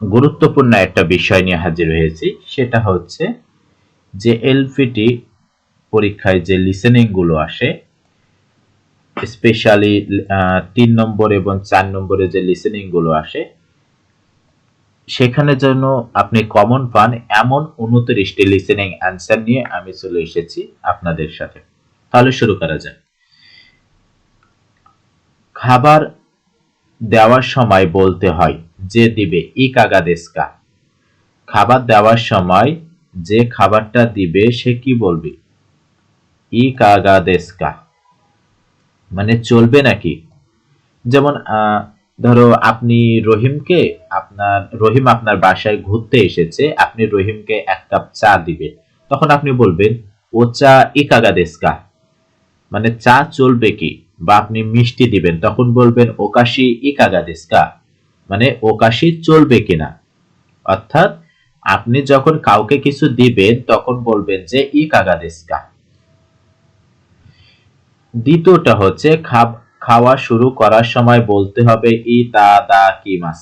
গুরুত্বপূর্ণ একটা বিষয় নিয়ে হাজির হয়েছি, সেটা হচ্ছে যে এলপিটি পরীক্ষায় যে লিসেনিংগুলো আসে স্পেশালি তিন নম্বর এবং চার নম্বরে যে লিসেনিংগুলো আসে, সেখানে যেন আপনি কমন পান এমন উনত্রিশটি লিসেনিং অ্যান্সার নিয়ে আমি চলে এসেছি আপনাদের সাথে। তাহলে শুরু করা যায় খাবার দেওয়ার সময় বলতে হয় যে দিবে, ই কাগাদেস্কা খাবার দেওয়ার সময় যে খাবারটা দিবে, সে কি বলবে? ই কাগাদেস্কা মানে চলবে নাকি? যেমন ধরো আপনি রহিমকে আপনার, রহিম আপনার বাসায় ঘুরতে এসেছে, আপনি রহিমকে এক কাপ চা দিবেন। তখন আপনি বলবেন, ও চা ই কাগাদেস্কা মানে চা চলবে কি? বা আপনি মিষ্টি দিবেন। তখন বলবেন ওকাশি ই কাগাদেস্কা মানে ওকাশি চলবে কিনা। অর্থাৎ আপনি যখন কাউকে কিছু দিবেন, তখন বলবেন যে, ই কাগাদেস্কা দ্বিতীয়টা হচ্ছে খাওয়া শুরু করার সময় বলতে হবে, ই তা দা কি মাস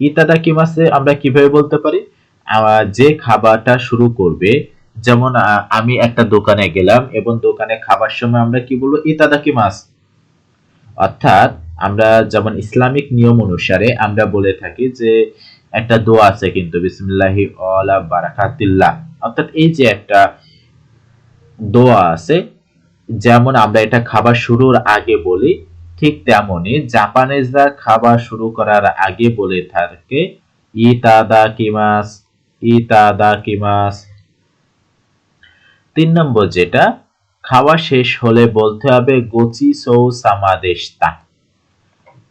ই দা কি মাসে আমরা কীভাবে বলতে পারি? যে খাবারটা শুরু করবে, যেমন আমি একটা দোকানে গেলাম এবং দোকানে খাবার সময় আমরা কি বলব ইতাদা কি মাস অর্থাৎ আমরা যেমন ইসলামিক নিয়ম অনুসারে আমরা বলে থাকি যে একটা দোয়া আছে কিন্তু বিসমিল্লাহি আলা বারাকাতিল্লাহ। অর্থাৎ এই যে একটা দোয়া আছে, যেমন আমরা এটা খাবার শুরুর আগে বলি, ঠিক তেমনি জাপানিজরা খাবার শুরু করার আগে বলে থাকে, ইতাদা কিমাস ইতাদা কিমাস তিন নম্বর যেটা, খাওয়া শেষ হলে বলতে হবে, গোচি সৌ সামাদেশতা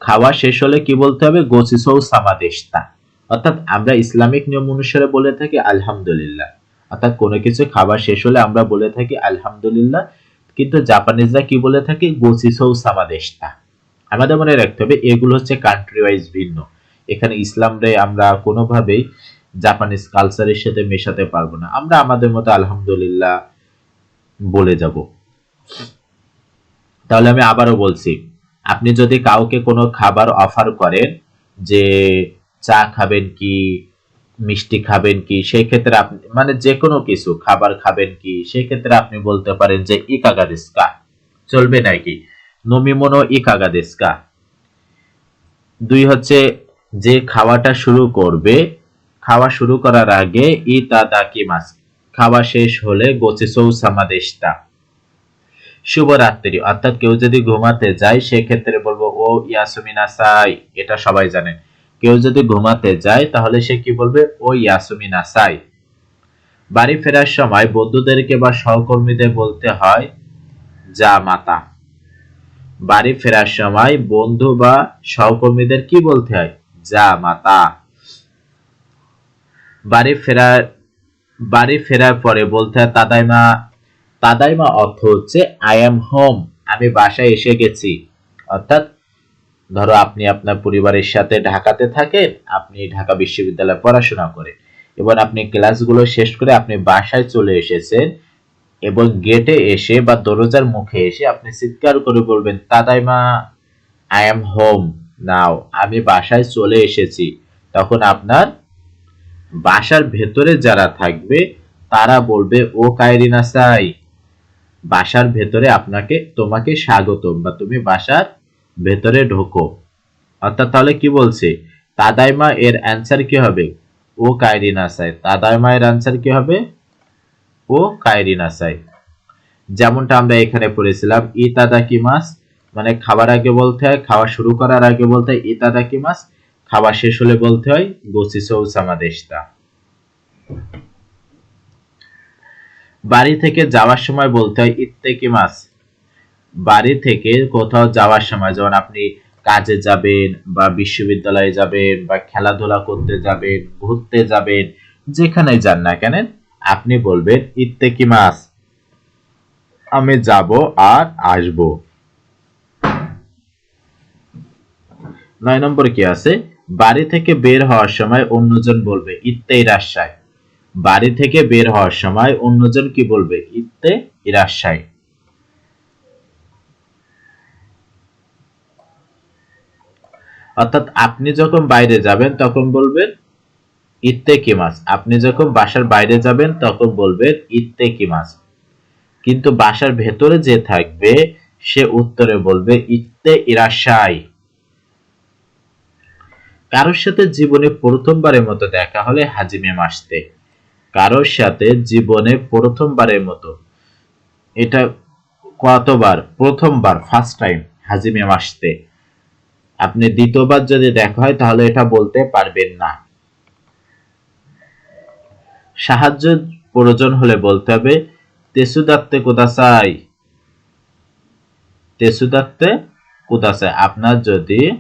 খাওয়া শেষ হলে কি বলতে হবে? গোচি সৌ সামাদেশতা। অর্থাৎ আমরা ইসলামিক নিয়ম অনুসারে বলে থাকি আলহামদুলিল্লাহ। অর্থাৎ কোনো কিছু খাবার শেষ হলে আমরা বলে থাকি আলহামদুলিল্লাহ। কিন্তু জাপানিজরা কি বলে থাকে? গোচি সৌ সামাদেশতা। আমাদের মনে রাখতে হবে, এগুলো হচ্ছে কান্ট্রি ওয়াইজ ভিন্ন। এখানে ইসলামরে আমরা কোনোভাবেই জাপানিজ কালচারের সাথে মেশাতে পারব না। আমরা আমাদের মতো আলহামদুলিল্লাহ বলে যাব। তাহলে আমি আবারও বলছি আপনি যদি কাউকে কোনো খাবার অফার করেন যে চা খাবেন কি, মিষ্টি খাবেন কি সেই ক্ষেত্রে আপনি মানে যে কোনো কিছু, খাবার খাবেন কি সেই ক্ষেত্রে আপনি বলতে পারেন যে ইকাগাদেস্কা চলবে নাকি? নমিমনো ইকাগাদেস্কা দুই হচ্ছে যে খাওয়াটা শুরু করবে, খাওয়া শুরু করার আগে ই মাস খাওয়া শেষ হলে গোচে সৌসামাদেশটা শুভরাত্রি। অর্থাৎ কেউ যদি ঘুমাতে যায়, সেক্ষেত্রে বলব, ও ইয়াসুমিনা সাই এটা সবাই জানেন কেউ যদি ঘুমাতে যায়, তাহলে সে কি বলবে? ও ইয়াসুমিনা সাই বাড়ি ফেরার সময় বন্ধুদেরকে বা সহকর্মীদের বলতে হয়, যা মাতা। বাড়ি ফেরার সময় বন্ধু বা সহকর্মীদের কি বলতে হয়? যা মাতা। বাড়ি ফেরার বাড়ি ফেরার পরে বলতে হয়, তাদাইমা তাদাইমা অর্থ হচ্ছে আই এম হোম আমি বাসায় এসে গেছি। অর্থাৎ, ধরো আপনি আপনার পরিবারের সাথে ঢাকাতে থাকেন, আপনি ঢাকা বিশ্ববিদ্যালয়ে পড়াশোনা করেন। এবং আপনি ক্লাসগুলো শেষ করে আপনি বাসায় চলে এসেছেন এবং গেটে এসে বা দরজার মুখে এসে আপনি চিৎকার করে বলবেন, তাদাইমা আই এম হোম নাও আমি বাসায় চলে এসেছি। তখন আপনার বাসার ভেতরে যারা থাকবে, তারা বলবে, ও কায়রিনা সাই বাসার ভেতরে আপনাকে, তোমাকে স্বাগতম বা তুমি বাসার ভেতরে ঢোকো। অর্থাৎ তাহলে কি বলছে? তাদাইমা এর অ্যান্সার কি হবে? ও কায়রিনা সাই তাদাইমা এর অ্যান্সার কি হবে? ও কায়রিনা সাই যেমনটা আমরা এখানে পড়েছিলাম, ইতাদা কি মাস? মানে খাবার আগে বলতে হয়, খাওয়া শুরু করার আগে বলতে হয়, ইতাদা কি মাস? খাওয়া শেষ হলে বলতে হয় গোসিসৌ সামাদেশতা বাড়ি থেকে যাওয়ার সময় বলতে হয় ইত্তেকি মাস বাড়ি থেকে কোথাও যাওয়ার সময়, যেমন আপনি কাজে যাবেন বা বিশ্ববিদ্যালয়ে যাবেন বা খেলাধুলা করতে যাবেন, ঘুরতে যাবেন যেখানে যান না কেন, আপনি বলবেন ইত্তেকি মাস আমি যাব আর আসব। নয় নম্বর কি আছে? বাড়ি থেকে বের হওয়ার সময় অন্যজন বলবে ইত্তে ইরাশায় বাড়ি থেকে বের হওয়ার সময় অন্যজন কি বলবে? ইত্তে ইরাশায় অর্থাৎ আপনি যখন বাইরে যাবেন, তখন বলবেন, ইত্তে কি মাস আপনি যখন বাসার বাইরে যাবেন, তখন বলবেন, ইত্তে কি মাস কিন্তু বাসার ভেতরে যে থাকবে, সে উত্তরে বলবে, ইত্তে ইরাশাই। কারোর সাথে জীবনে প্রথমবারের মতো দেখা হলে হাজিমে মাসতে কারোর সাথে জীবনে প্রথমবারের মতো। এটা কতবার? প্রথমবার ফার্স্ট টাইম হাজিমে মাসতে আপনি দ্বিতীয়বার যদি দেখা হয়, তাহলে এটা বলতে পারবেন না। সাহায্য প্রয়োজন হলে বলতে হবে, তেসুদাত্তে কোদাসাই। তেসুদাত্তে কোদাসাই। আপনার যদি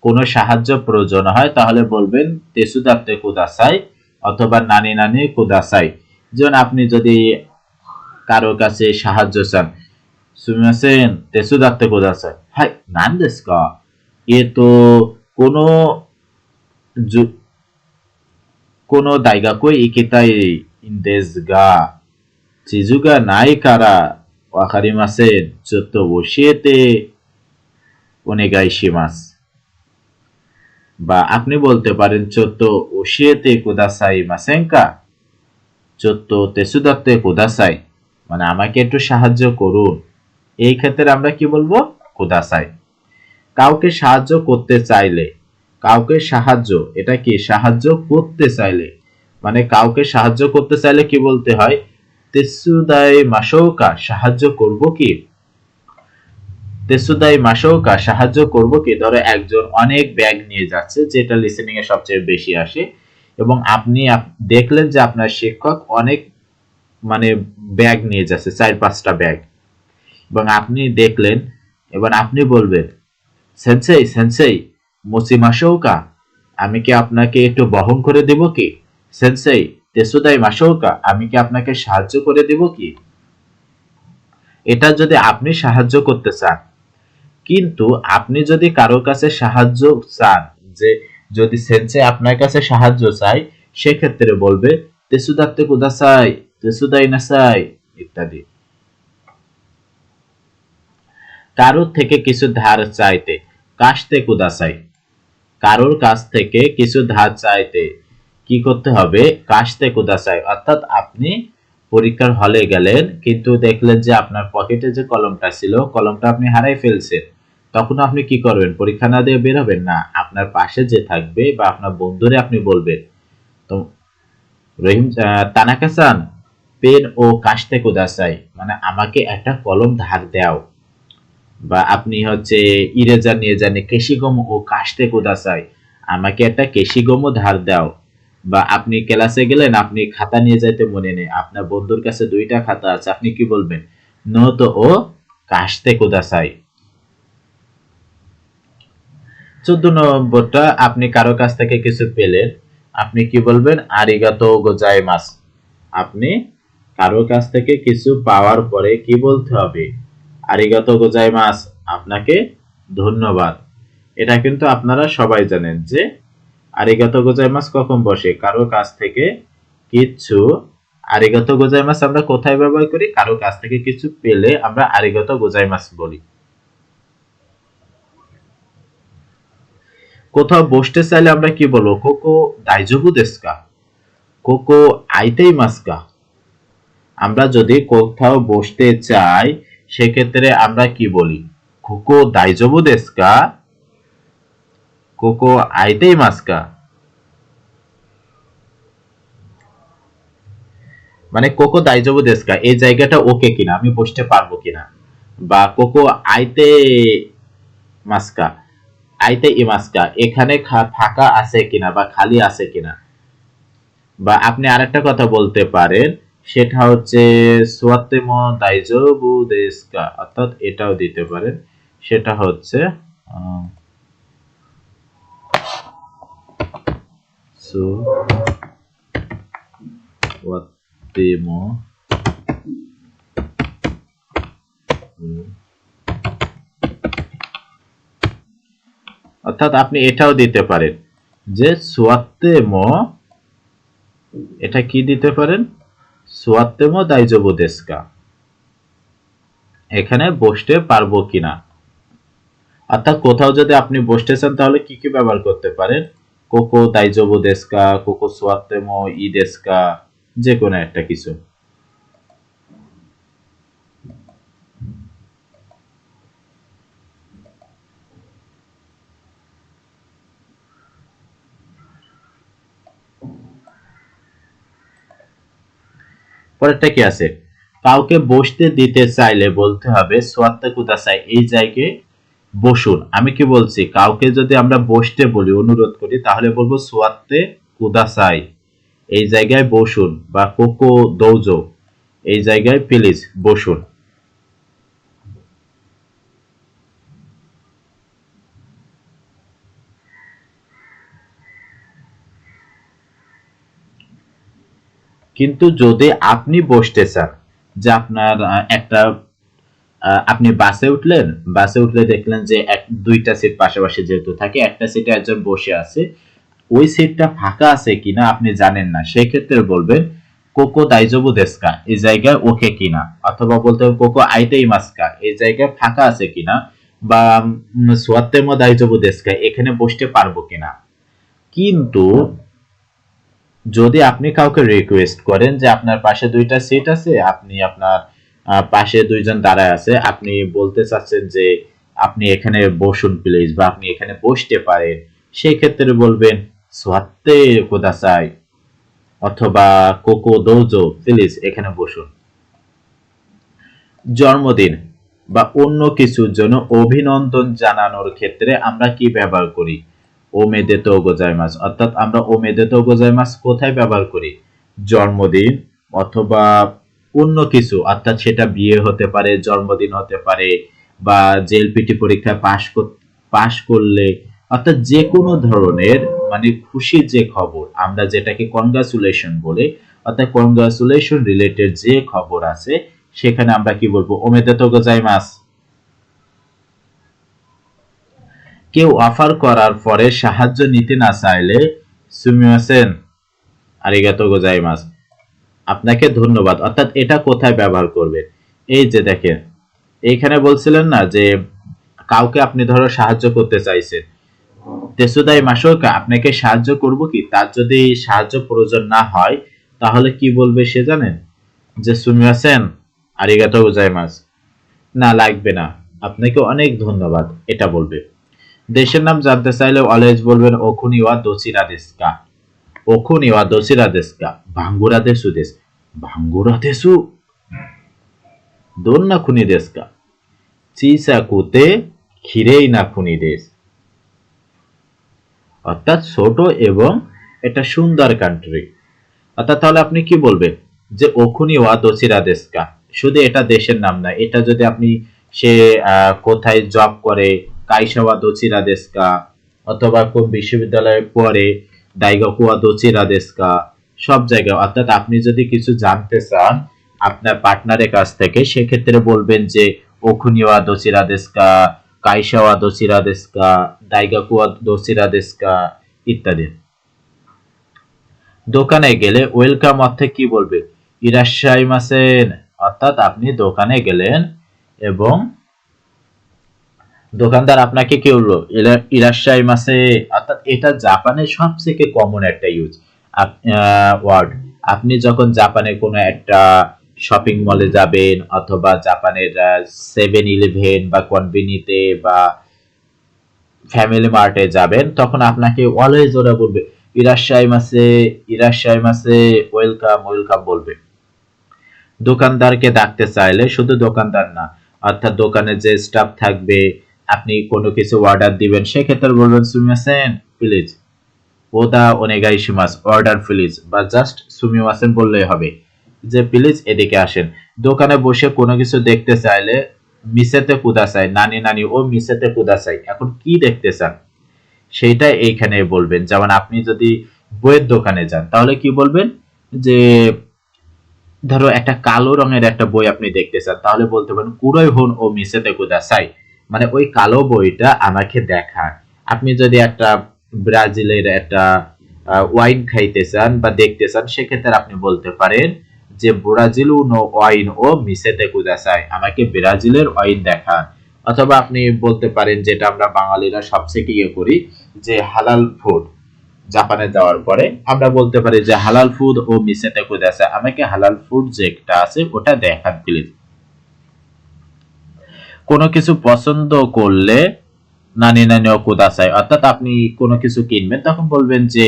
কোনো সাহায্য প্রয়োজন হয়, তাহলে বলবেন, তেসুদাত্তে কোদাসাই। অথবা নানি নানি কোদাসাই যেমন আপনি যদি কারো কাছে সাহায্য চান সুমিমাসেন তেসুদাত্তে কোদাসাই হাই নান দেশু কা এ তো কোনো জু- この大学へ行きたいんですが、地図がないからわかりません。ちょっと教えてお願いします。 বা আপনি বলতে পারেন, চোদ্দ ওশিয়েতে কুদাসাই মাসেঙ্কা, চোদ্দ তেসুদাতে কুদাসাই। মানে আমাকে একটু সাহায্য করুন। এই ক্ষেত্রে আমরা কি বলব? কুদাসাই। কাউকে সাহায্য করতে চাইলে, কাউকে সাহায্য, এটা কি? সাহায্য করতে চাইলে। মানে কাউকে সাহায্য করতে চাইলে কি বলতে হয়? তেসুদাই মাসৌকা, সাহায্য করব কি? তেসুদাই মাসৌকা সাহায্য করব কি? ধরো একজন অনেক ব্যাগ নিয়ে যাচ্ছে, যেটা লিসেনিং এ সবচেয়ে বেশি আসে। এবং আপনি দেখলেন যে আপনার শিক্ষক অনেক মানে ব্যাগ নিয়ে যাচ্ছে, চার পাঁচটা ব্যাগ। এবং আপনি দেখলেন এবার আপনি বলবেন, সেন্সেই সেন্সেই মোসিমাশৌকা আমি কি আপনাকে একটু বহন করে দেব কি? সেন্সেই, তেসুদাই মাশৌকা আমি কি আপনাকে সাহায্য করে দেব কি? এটা যদি আপনি সাহায্য করতে চান কিন্তু আপনি যদি কারও কাছে সাহায্য চান, যে যদি সেন্সে আপনার কাছে সাহায্য চাই সেক্ষেত্রে বলবে, তেসুদাত্তে কুদাসাই, তেসুদাই নাসাই, ইত্যাদি। কারোর থেকে কিছু ধার চাইতে, কাশতে কুদাসাই। কারোর কাছ থেকে কিছু ধার চাইতে, কি করতে হবে? কাশতে কুদাসাই। অর্থাৎ আপনি পরীক্ষার হলে গেলেন, কিন্তু দেখলেন যে আপনার পকেটে যে কলমটা ছিল, কলমটা আপনি হারাই ফেলছেন। তখন আপনি কি করবেন? পরীক্ষা না দিয়ে বের হবেন? না, আপনার পাশে যে থাকবে বা আপনার বন্ধুরে আপনি বলবেন। তো রহিম তানাকাসান পেন ও কাশতে কুদাসাই মানে আমাকে একটা কলম ধার দাও। বা আপনি হচ্ছে ইরেজার নিয়ে যান কেশিগম ও কাশতে কুদাসাই আমাকে একটা কেশিগমও ধার দাও। বা আপনি ক্লাসে গেলেন, আপনি খাতা নিয়ে যাইতে মনে নেই। আপনার বন্ধুর কাছে দুইটা খাতা আছে, আপনি কি বলবেন? নত ও কাশতে কুদাসাই চোদ্দ নম্বরটা, আপনি কারও কাছ থেকে কিছু পেলেন, আপনি কি বলবেন? আরিগাত গোজাই মাস আপনি কারও কাছ থেকে কিছু পাওয়ার পরে কি বলতে হবে? আরিগাত গোজাই মাস আপনাকে ধন্যবাদ। এটা কিন্তু আপনারা সবাই জানেন যে আরিগাত গোজাই মাস কখন বসে? কারও কাছ থেকে কিছু আরিগাত গোজাই মাস আমরা কোথায় ব্যবহার করি? কারও কাছ থেকে কিছু পেলে আমরা আরিগাত গোজাই মাস বলি। কোথাও বসতে চাইলে আমরা কি বলব? কোকো দাইজবু দেসকা কোকো আইতেই মাসকা আমরা যদি কোথাও বসতে চাই, সেক্ষেত্রে আমরা কি বলি? কোকো দাইজবু দেসকা কোকো আইতেই মাসকা। মানে কোকো দাইজবু দেসকা এই জায়গাটা ওকে কিনা, আমি বসতে পারব কিনা? বা কোকো আইতে মাসকা, আইতে ইমাসকা এখানে ফাঁকা আছে কিনা বা খালি আছে কিনা? বা আপনি আরেকটা কথা বলতে পারেন, সেটা হচ্ছে সোয়াতেম দাইজবু দেশকা, অর্থাৎ এটাও দিতে পারেন, সেটা হচ্ছে সো ওয়াতেম অর্থাৎ আপনি এটাও দিতে পারেন। যে সোয়াত্তেম এটা কি দিতে পারেন? সোয়াত্তেম দাইজবু দেসকা এখানে বসতে পারব কিনা? অর্থাৎ কোথাও যদি আপনি বসতে চান, তাহলে কি কি ব্যবহার করতে পারেন? কোকো দাইজবু দেস্কা কোকো সোয়াতেমো ই দেশকা যে কোনো একটা কিছু। পরেরটা কি আছে? কাউকে বসতে দিতে চাইলে বলতে হবে, সোয়াত্তা কুদাসাই এই জায়গায় বসুন। আমি কি বলছি? কাউকে যদি আমরা বসতে বলি, অনুরোধ করি, তাহলে বলব সোয়াত্তে কুদাসাই। এই জায়গায় বসুন বা কোকো দৌজো, এই জায়গায় প্লিজ বসুন। কিন্তু যদি আপনি বসতে চান, যে আপনার একটা আপনি বাসে উঠলেন, বাসে উঠলে দেখলেন যে এক, দুইটা সিট পাশাপাশি যেহেতু থাকে, একটা সিটে একজন বসে আছে। ওই সিটটা ফাঁকা আছে কিনা আপনি জানেন না। সেই ক্ষেত্রে বলবেন, কোকো দাইজবু দেস্কা, এই জায়গায় ওকে কিনা? অথবা বলতে হবে, কোকো আইতেই মাস্কা, এই জায়গায় ফাঁকা আছে কিনা? বা সোয়াত্তেমো দাইজবু দেস্কা, এখানে বসতে পারব কিনা? কিন্তু যদি আপনি কাউকে রিকোয়েস্ট করেন যে আপনার পাশে দুইটা সিট আছে, আপনি আপনার পাশে দুইজন দাঁড়ায় আছে। আপনি বলতে চাচ্ছেন যে আপনি এখানে বসুন প্লিজ বা আপনি এখানে বসতে পারেন। সেই ক্ষেত্রে বলবেন সোয়াত্তে কোদাসাই অথবা কোকো দোজো প্লিজ এখানে বসুন। জন্মদিন বা অন্য কিছুর জন্য অভিনন্দন জানানোর ক্ষেত্রে আমরা কি ব্যবহার করি? ওমেদে তো গোজাইমাস অর্থাৎ আমরা ওমেদে তো গোজাইমাস কোথায় ব্যবহার করি? জন্মদিন অথবা অন্য কিছু, অর্থাৎ সেটা বিয়ে হতে পারে, জন্মদিন হতে পারে, বা জেএলপিটি পরীক্ষায় পাশ পাশ করলে, অর্থাৎ যে কোনো ধরনের মানে খুশির যে খবর, আমরা যেটাকে কনগ্রাচুলেশন বলে, অর্থাৎ কনগ্রাচুলেশন রিলেটেড যে খবর আছে, সেখানে আমরা কি বলব ওমেদেতো গোজাইমাস কেউ অফার করার পরে সাহায্য নিতে না চাইলে সুমিয়াসেন আরিগাতো গোজাইমাস আপনাকে ধন্যবাদ। অর্থাৎ এটা কোথায় ব্যবহার করবেন এই যে দেখেন, এইখানে বলছিলেন না যে কাউকে আপনি ধরো সাহায্য করতে চাইছেন। তেসুদাই মাসোকা আপনাকে সাহায্য করব কি? তার যদি সাহায্য প্রয়োজন না হয়, তাহলে কি বলবে সে জানেন? যে সুমিয়াসেন আরিগাতো গোজাইমাস না, লাগবে না। আপনাকে অনেক ধন্যবাদ, এটা বলবে। দেশের নাম জানতে চাইলে অলওয়েজ বলবেন, ওখুনি ওয়া দোচিরা দেশকা। ওখুনি ওয়া দোচিরা দেশকা। ভাঙ্গুরা দেশু। ভাঙ্গুরা দেশু দোন না খুনি দেশকা চিসা কুতে খিরেই না খুনি দেশ অর্থাৎ ছোট এবং এটা সুন্দর কান্ট্রি অর্থাৎ তাহলে আপনি কি বলবেন যে ওখুনি ওয়া দোচিরা দেশকা শুধু এটা দেশের নাম না এটা যদি আপনি সে কোথায় জব করে কাইসাওয়া দোচিরা দেশকা অথবা কোন বিশ্ববিদ্যালয়ে পড়ে দাইগাকুয়া দোচিরা দেশকা সব জায়গায়। অর্থাৎ আপনি যদি কিছু জানতে চান আপনার পার্টনারের কাছ থেকে, সেক্ষেত্রে বলবেন যে, ওখুনিওয়া দোচিরা দেশকা কাইসাওয়া দোচিরা দেশকা, দাইগাকুয়া দোচিরা দেশকা, ইত্যাদি। দোকানে গেলে ওয়েলকাম অর্থে কি বলবে? ইরাশাই মাসেন। অর্থাৎ আপনি দোকানে গেলেন এবং দোকানদার আপনাকে কি বলল? ইরাশাই মাসে। অর্থাৎ এটা জাপানের সবথেকে কমন একটা ইউজ ওয়ার্ড আপনি যখন জাপানের কোনো একটা শপিং মলে যাবেন অথবা জাপানের সেভেন ইলেভেন বা কনভিনিতে বা ফ্যামিলি মার্টে যাবেন, তখন আপনাকে অলওয়েজ ওরা বলবে ইরাশাই মাসে ইরাশাই মাসে ওয়েলকাম ওয়েলকাম বলবে। দোকানদারকে ডাকতে চাইলে শুধু দোকানদার না, অর্থাৎ দোকানে যে স্টাফ থাকবে, আপনি কোনো কিছু অর্ডার দিবেন, সেক্ষেত্রে বলবেন সুমিয়াসেন প্লিজ ওদা ওনেগাই শিমাস অর্ডার প্লিজ বা জাস্ট সুমিয়াসেন বললেই হবে। যে প্লিজ এদিকে আসেন। দোকানে বসে কোনো কিছু দেখতে চাইলে মিসেতে কুদাসাই নানি নানি, ও মিসেতে কুদাসাই এখন কি দেখতে চান? সেইটা এইখানে বলবেন। যেমন আপনি যদি বইয়ের দোকানে যান, তাহলে কি বলবেন? যে ধরো একটা কালো রঙের একটা বই আপনি দেখতে চান, তাহলে বলতে পারেন, কুড়াই হন ও মিসেতে কুদাসাই মানে ওই কালো বইটা আমাকে দেখান। আপনি যদি একটা ব্রাজিলের একটা ওয়াইন খাইতে চান বা দেখতে চান সেক্ষেত্রে আপনি বলতে পারেন যে ব্রাজিল নো ওয়াইন ও মিসেতে কুদাসাই আমাকে ব্রাজিলের ওয়াইন দেখান। অথবা আপনি বলতে পারেন যেটা আমরা বাঙালিরা সবচেয়ে ইয়ে করি, যে হালাল ফুড জাপানে যাওয়ার পরে। আমরা বলতে পারি যে হালাল ফুড ও মিসেতে কুদাসা আমাকে হালাল ফুড যেটা আছে ওটা দেখান প্লিজ কোনো কিছু পছন্দ করলে নানি নানি ও কুদাসাই অর্থাৎ আপনি কোনো কিছু কিনবেন, তখন বলবেন যে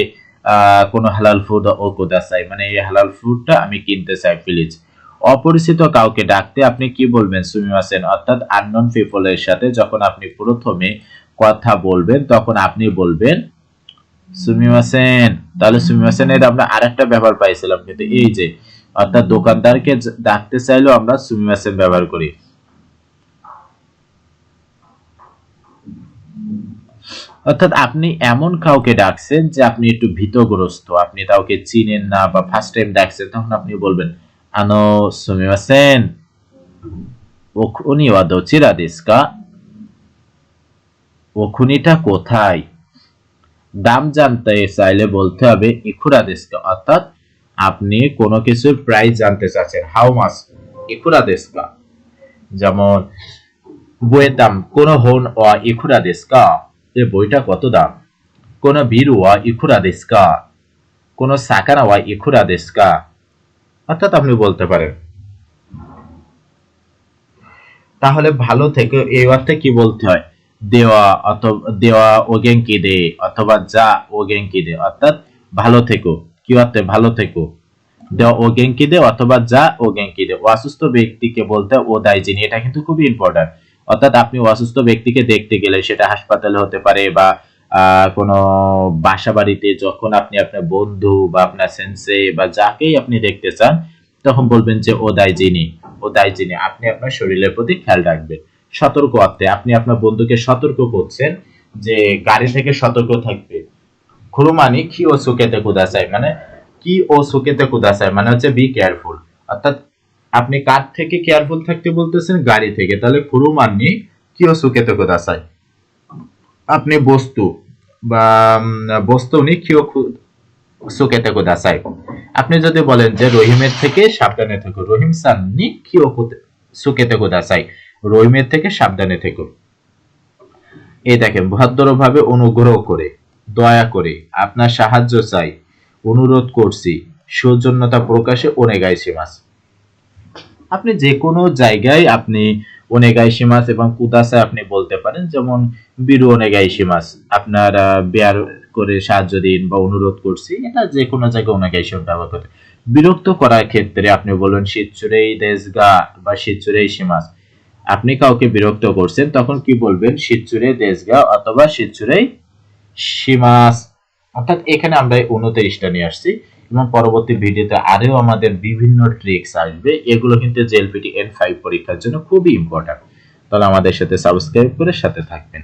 কোনো হালাল ফুড ও কুদাসাই মানে এই হালাল ফুডটা আমি কিনতে চাই প্লিজ অপরিচিত কাউকে ডাকতে আপনি কি বলবেন সুমিমাসেন অর্থাৎ আননোন পিপলের সাথে যখন আপনি প্রথমে কথা বলবেন, তখন আপনি বলবেন সুমিমাসেন তাহলে সুমিমাসেনের আমরা আরেকটা ব্যবহার পাইছিলাম, কিন্তু এই যে, অর্থাৎ দোকানদারকে ডাকতে চাইলেও আমরা সুমিমাসেন ব্যবহার করি। অর্থাৎ আপনি এমন কাউকে ডাকছেন যে আপনি একটু ভীতগ্রস্ত। আপনি কাউকে চিনেন না বা ফার্স্ট টাইম ডাকছেন, তখন আপনি বলবেন, আনো, সুমিমাসেন। ওখুনি ওয়া দোচিরা দেস্কা। ওখুনিটা কোথায়? দাম জানতে চাইলে বলতে হবে ইকুরা দেস্কা। অর্থাৎ আপনি কোনো কিছুর প্রাইস জানতে চাচ্ছেন। হাউ মাস ইকুরা দেস্কা। যেমন বইয়ের দাম কোন হন ওয়া ইকুরা দেস্কা? এ বইটা কত দাম? কোন বিরু ওয়া ইকুরা দেস্কা কোন সাকানা ওয়া ইকুরা দেস্কা অর্থাৎ আপনি বলতে পারেন। তাহলে ভালো থেকে এই অর্থে কি বলতে হয়? দেওয়া অথবা দেওয়া ওগেঙ্কি দে, অথবা যা ওগেঙ্কি দে। অর্থাৎ ভালো থেকো। কি অর্থে? ভালো থেকো। দেওয়া ও ওগেঙ্কি দে, অথবা যা ও ওগেঙ্কি দে। অসুস্থ ব্যক্তিকে বলতে ও দায়জিনি এটা কিন্তু খুবই ইম্পর্টেন্ট অর্থাৎ আপনি অসুস্থ ব্যক্তিকে দেখতে গেলে সেটা হাসপাতালে হতে পারে বা কোনো বাসা বাড়িতে যখন আপনি আপনার বন্ধু বা আপনার সেন্সে বা যাকেই আপনি দেখতে চান, তখন বলবেন যে, ও দায়জিনি ও দায়জিনি, আপনি আপনার শরীরের প্রতি খেয়াল রাখবেন। সতর্ক অর্থে আপনি আপনার বন্ধুকে সতর্ক করছেন যে, গাড়ি থেকে সতর্ক থাকবে। খুরুমানি, কি ও সুকেতে কুদাসাই মানে কি ও সুকেতে কুদাসাই মানে হচ্ছে বি কেয়ারফুল অর্থাৎ আপনি কার থেকে কেয়ারফুল থাকতে বলতেছেন? গাড়ি থেকে। তাহলে খুরুমানি কি ও সুকেতে কুদাসাই আপনি বস্তু বা বস্তু নি কিও সুকেতে কুদাসাই আপনি যদি বলেন যে রহিমের থেকে সাবধানে থেকো। রহিম সান নি কিও সুকেতে কুদাসাই রহিমের থেকে সাবধানে থেকো। এই দেখেন, ভদ্রভাবে অনুগ্রহ করে, দয়া করে, আপনার সাহায্য চাই, অনুরোধ করছি, সৌজন্যতা প্রকাশে ওনেগাইছি মাস আপনি যে কোনো জায়গায় আপনি ওনেগাইশি মাস এবং কুদাসা আপনি বলতে পারেন, যেমন বিরু ওনেগাইশি মাস। আপনার বেয়ার করে সাহায্য দিন বা অনুরোধ করছি, এটা যে কোনো জায়গায় ওনেগাইশি ব্যবহার করতে বিরক্ত করার ক্ষেত্রে আপনি বলুন শীতচুরেই দেশগা বা শীতচুরেই সীমাস আপনি কাউকে বিরক্ত করছেন, তখন কি বলবেন? শীতচুরে দেশগা অথবা শীতচুরেই সীমাস অর্থাৎ এখানে আমরা উনত্রিশটা নিয়ে আসছি। এবং পরবর্তী ভিডিওতে আরও আমাদের বিভিন্ন ট্রিক্স আসবে। এগুলো কিন্তু জেএলপিটি এন ফাইভ পরীক্ষার জন্য খুবই ইম্পর্ট্যান্ট তাহলে আমাদের সাথে সাবস্ক্রাইব করে সাথে থাকবেন।